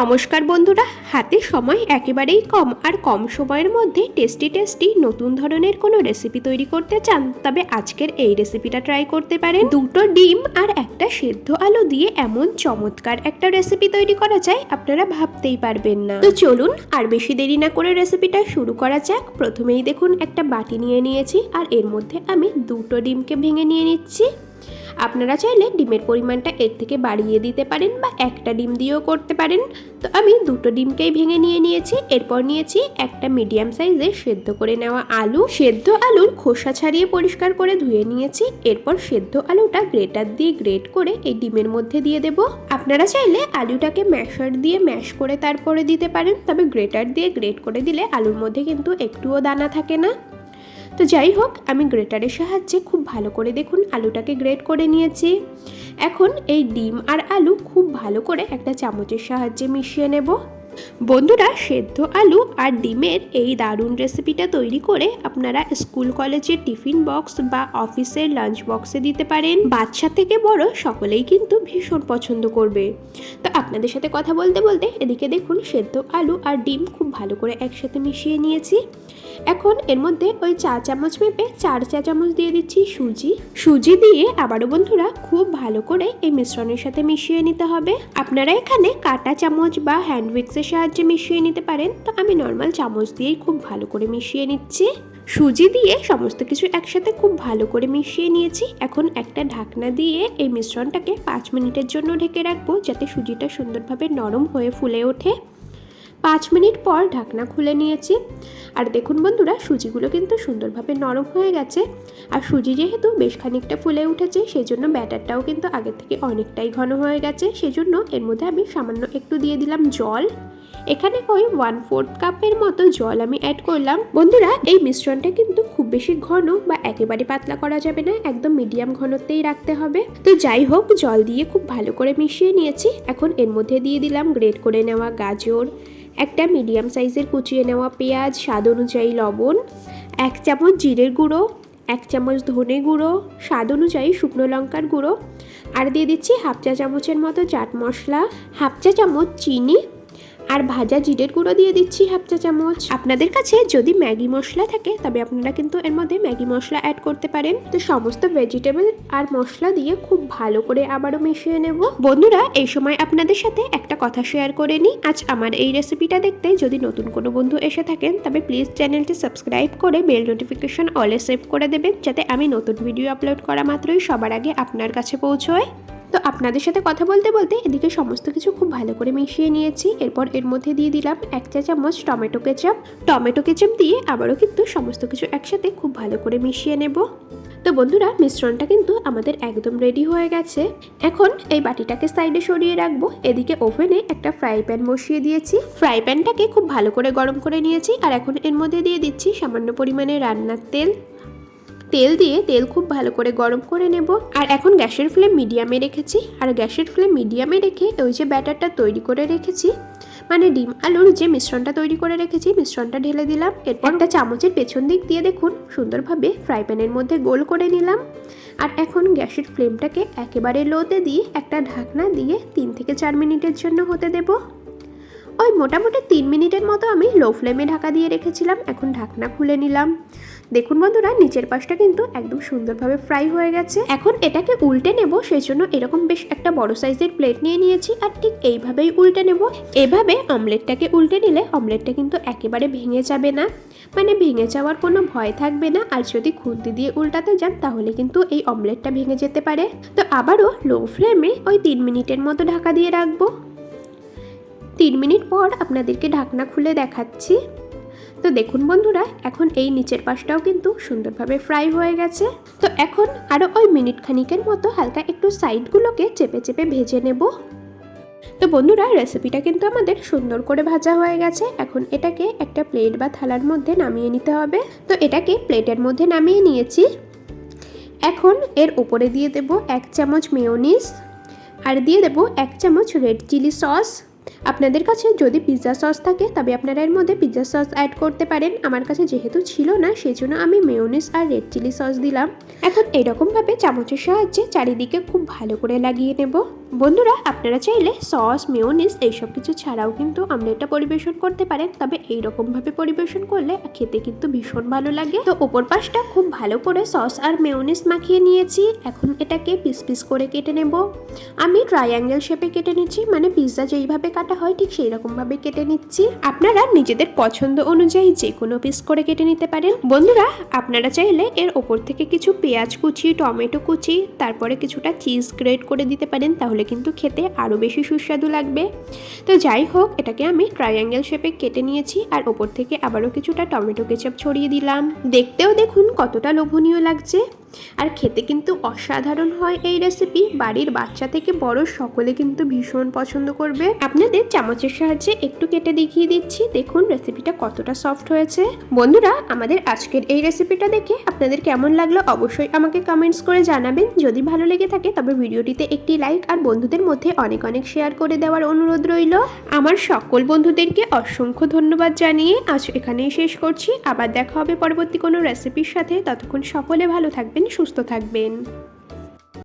নমস্কার বন্ধুরা, হাতে সময় একেবারেই কম আর কম সময়ের মধ্যে টেস্টি টেস্টি নতুন ধরনের কোনো রেসিপি তৈরি করতে চান, তবে আজকের এই রেসিপিটা ট্রাই করতে পারেন। দুটো ডিম আর একটা সেদ্ধ আলু দিয়ে এমন চমৎকার একটা রেসিপি তৈরি করা যায়, আপনারা ভাবতেই পারবেন না। তো চলুন আর বেশি দেরি না করে রেসিপিটা শুরু করা যাক। প্রথমেই দেখুন, একটা বাটি নিয়ে নিয়েছি আর এর মধ্যে আমি দুটো ডিমকে ভেঙে নিয়ে নিচ্ছি। আপনারা চাইলে ডিমের পরিমাণটা এর থেকে বাড়িয়ে দিতে পারেন বা একটা ডিম দিয়েও করতে পারেন। তো আমি দুটো ডিমকেই ভেঙে নিয়ে নিয়েছি। এরপর নিয়েছি একটা মিডিয়াম সাইজের সেদ্ধ করে নেওয়া আলু। সেদ্ধ আলুর খোসা ছাড়িয়ে পরিষ্কার করে ধুয়ে নিয়েছি। এরপর সেদ্ধ আলুটা গ্রেটার দিয়ে গ্রেট করে এই ডিমের মধ্যে দিয়ে দেব। আপনারা চাইলে আলুটাকে ম্যাশার দিয়ে ম্যাশ করে তারপরে দিতে পারেন। তবে গ্রেটার দিয়ে গ্রেট করে দিলে আলুর মধ্যে কিন্তু একটুও দানা থাকে না। তো যাই হোক, আমি গ্রেটারের সাহায্যে খুব ভালো করে দেখুন আলুটাকে গ্রেট করে নিয়েছি। এখন এই ডিম আর আলু খুব ভালো করে একটা চামচের সাহায্যে মিশিয়ে নেব। বন্ধুরা, সেদ্ধ আলু আর ডিমের এই দারুণ রেসিপিটা তৈরি করে আপনারা স্কুল, কলেজের টিফিন বক্স বা অফিসের লাঞ্চ বক্সে দিতে পারেন। বাচ্চা থেকে বড় সকলেই কিন্তু ভীষণ পছন্দ করবে। তো আপনাদের সাথে কথা বলতে বলতে এদিকে দেখুন, সেদ্ধ আলু আর ডিম খুব ভালো করে একসাথে মিশিয়ে নিয়েছি। এখন এর মধ্যে ওই চা চামচ মেপে চার চা চামচ দিয়ে দিচ্ছি সুজি। সুজি দিয়ে আবারও বন্ধুরা খুব ভালো করে এই মিশ্রণের সাথে মিশিয়ে নিতে হবে। আপনারা এখানে কাটা চামচ বা হ্যান্ড উইক্সের সাহায্যে মিশিয়ে নিতে পারেন। তো আমি নর্মাল চামচ দিয়েই খুব ভালো করে মিশিয়ে নিচ্ছি। সুজি দিয়ে সমস্ত কিছু একসাথে খুব ভালো করে মিশিয়ে নিয়েছি। এখন একটা ঢাকনা দিয়ে এই মিশ্রণটাকে পাঁচ মিনিটের জন্য ঢেকে রাখব যাতে সুজিটা সুন্দরভাবে নরম হয়ে ফুলে ওঠে। পাঁচ মিনিট পর ঢাকনা খুলে নিয়েছি। আর দেখুন বন্ধুরা, সুজিগুলো কিন্তু সুন্দরভাবে নরম হয়ে গেছে। আর সুজি যেহেতু বেশ খানিকটা ফুলে উঠেছে সেই জন্য ব্যাটারটাও কিন্তু আগের থেকে অনেকটাই ঘন হয়ে গেছে। সেজন্য এর মধ্যে আমি সামান্য একটু দিয়ে দিলাম জল। এখানে ওই ওয়ান ফোর্থ কাপের মতো জল আমি অ্যাড করলাম। বন্ধুরা, এই মিশ্রণটা কিন্তু খুব বেশি ঘন বা একেবারে পাতলা করা যাবে না, একদম মিডিয়াম ঘনত্বেই রাখতে হবে। তো যাই হোক, জল দিয়ে খুব ভালো করে মিশিয়ে নিয়েছি। এখন এর মধ্যে দিয়ে দিলাম গ্রেট করে নেওয়া গাজর একটা মিডিয়াম সাইজের কুচিয়ে নেওয়া পেঁয়াজ, স্বাদ অনুযায়ী লবণ, এক চামচ জিরের গুঁড়ো, এক চামচ ধনে গুঁড়ো, স্বাদ অনুযায়ী শুকনো লঙ্কার গুঁড়ো, আর দিয়ে দিচ্ছি হাফ চা চামচের মতো চাট মশলা, হাফ চা চামচ চিনি আর ভাজা জিরের গুঁড়ো দিয়ে দিচ্ছি হাফ চা চামচ। আপনাদের কাছে যদি ম্যাগি মশলা থাকে, তবে আপনারা কিন্তু এর মধ্যে ম্যাগি মশলা অ্যাড করতে পারেন। তো সমস্ত ভেজিটেবল আর মশলা দিয়ে খুব ভালো করে আবারও মিশিয়ে নেব। বন্ধুরা, এই সময় আপনাদের সাথে একটা কথা শেয়ার করে নিই। আজ আমার এই রেসিপিটা দেখতে যদি নতুন কোনো বন্ধু এসে থাকেন, তবে প্লিজ চ্যানেলটি সাবস্ক্রাইব করে বেল নোটিফিকেশন অলে সেভ করে দেবেন, যাতে আমি নতুন ভিডিও আপলোড করা মাত্রই সবার আগে আপনার কাছে পৌঁছয়। তো আপনাদের সাথে কথা বলতে বলতে এদিকে সমস্ত কিছু খুব ভালো করে মিশিয়ে নিয়েছি। এরপর এর মধ্যে দিয়ে দিলাম এক চা চামচ টমেটো কেচাপ। টমেটো কেচাপ দিয়ে আবারও কিন্তু সমস্ত কিছু একসাথে খুব ভালো করে মিশিয়ে নেব। তো বন্ধুরা, মিশ্রণটা কিন্তু আমাদের একদম রেডি হয়ে গেছে। এখন এই বাটিটাকে সাইডে সরিয়ে রাখব। এদিকে ওভেনে একটা ফ্রাই প্যান বসিয়ে দিয়েছি। ফ্রাই প্যানটাকে খুব ভালো করে গরম করে নিয়েছি। আর এখন এর মধ্যে দিয়ে দিচ্ছি সামান্য পরিমাণে রান্নার তেল। তেল দিয়ে তেল খুব ভালো করে গরম করে নেব। আর এখন গ্যাসের ফ্লেম মিডিয়ামে রেখেছি। আর গ্যাসের ফ্লেম মিডিয়ামে রেখে ওই যে ব্যাটারটা তৈরি করে রেখেছি। মানে ডিম আলুর যে মিশ্রণটা তৈরি করে রেখেছি, মিশ্রণটা ঢেলে দিলাম। এরপর একটা চামচের পেছন দিক দিয়ে দেখুন, সুন্দরভাবে ফ্রাই প্যানের মধ্যে গোল করে নিলাম। আর এখন গ্যাসের ফ্লেমটাকে একেবারে লোতে দিয়ে একটা ঢাকনা দিয়ে তিন থেকে চার মিনিটের জন্য হতে দেবো। ওই মোটামুটি তিন মিনিটের মতো আমি লো ফ্লেমে ঢাকা দিয়ে রেখেছিলাম। এখন ঢাকনা খুলে নিলাম। দেখুন বন্ধুরা, নিচের পাশটা কিন্তু একদম সুন্দরভাবে ফ্রাই হয়ে গেছে। এখন এটাকে উল্টে নেব, সেই জন্য এরকম বেশ একটা বড় সাইজের প্লেট নিয়ে নিয়েছি আর ঠিক এইভাবেই উল্টে নেব। এভাবে অমলেটটাকে উল্টে নিলে অমলেটটা কিন্তু একেবারে ভেঙে যাবে না। মানে ভেঙে যাওয়ার কোনো ভয় থাকবে না। আর যদি খুন্তি দিয়ে উল্টাতে যান, তাহলে কিন্তু এই অমলেটটা ভেঙে যেতে পারে। তো আবারও লো ফ্লেমে ওই তিন মিনিটের মতো ঢাকা দিয়ে রাখব। তিন মিনিট পর আপনাদেরকে ঢাকনা খুলে দেখাচ্ছি। তো দেখুন বন্ধুরা, এখন এই নিচের পাশটাও কিন্তু সুন্দরভাবে ফ্রাই হয়ে গেছে। তো এখন আরও ওই মিনিট খানিকের মতো হালকা একটু সাইডগুলোকে চেপে চেপে ভেজে নেব। তো বন্ধুরা রেসিপিটা কিন্তু আমাদের সুন্দর করে ভাজা হয়ে গেছে। এখন এটাকে একটা প্লেট বা থালার মধ্যে নামিয়ে নিতে হবে। তো এটাকে প্লেটের মধ্যে নামিয়ে নিয়েছি। এখন এর উপরে দিয়ে দেব এক চামচ মেয়োনিস আর দিয়ে দেব এক চামচ রেড চিলি সস আপনাদের কাছে যদি পিৎজা সস থাকে, তবে আপনারা এর মধ্যে পিৎজা সস অ্যাড করতে পারেন। আমার কাছে যেহেতু ছিল না সেই জন্য আমি মেয়োনিজ আর রেড চিলি সস দিলাম। এখন এরকমভাবে চামচের সাহায্যে চারিদিকে খুব ভালো করে লাগিয়ে নেব। বন্ধুরা, আপনারা চাইলে সস মেয়োনিজ এইসব কিছু ছাড়াও কিন্তু আমলেটটা পরিবেশন করতে পারেন। তবে এইরকমভাবে পরিবেশন করলে খেতে কিন্তু ভীষণ ভালো লাগে। তো ওপর পাশটা খুব ভালো করে সস আর মেয়োনিজ মাখিয়ে নিয়েছি। এখন এটাকে পিস পিস করে কেটে নেব। আমি ট্রায়াঙ্গেল শেপে কেটে নিচ্ছি মানে পিৎজা যেইভাবে কাটা হয়, ঠিক সেই রকমভাবে কেটে নিচ্ছি। আপনারা নিজেদের পছন্দ অনুযায়ী যে কোনো পিস করে কেটে নিতে পারেন। বন্ধুরা, আপনারা চাইলে এর ওপর থেকে কিছু পেঁয়াজ কুচি, টমেটো কুচি, তারপরে কিছুটা চিজ গ্রেট করে দিতে পারেন, তাহলে কিন্তু খেতে আরও বেশি সুস্বাদু লাগবে। তো যাই হোক, এটাকে আমি ট্রায়াঙ্গেল শেপে কেটে নিয়েছি আর ওপর থেকে আবারও কিছুটা টমেটো কেচাপ ছড়িয়ে দিলাম। দেখতেও দেখুন কতটা লোভনীয় লাগছে। আর খেতে কিন্তু অসাধারণ হয় এই রেসিপি বাড়ির বাচ্চা থেকে বড় সকলে কিন্তু ভীষণ পছন্দ করবে। আপনাদের চামচের সাহায্যে একটু কেটে দেখিয়ে দিচ্ছি। দেখুন রেসিপিটা কতটা সফট হয়েছে। বন্ধুরা, আমাদের আজকের এই রেসিপিটা দেখে আপনাদের কেমন লাগল অবশ্যই আমাকে কমেন্টস করে জানাবেন। যদি ভালো লেগে থাকে, তবে ভিডিওটিতে একটি লাইক আর বন্ধুদের মধ্যে অনেক অনেক শেয়ার করে দেওয়ার অনুরোধ রইল। আমার সকল বন্ধুদেরকে অসংখ্য ধন্যবাদ জানিয়ে আজ এখানেই শেষ করছি। আবার দেখা হবে পরবর্তী কোনো রেসিপির সাথে। ততক্ষণ সকলে ভালো থাকবেন। সুস্থ থাকবেন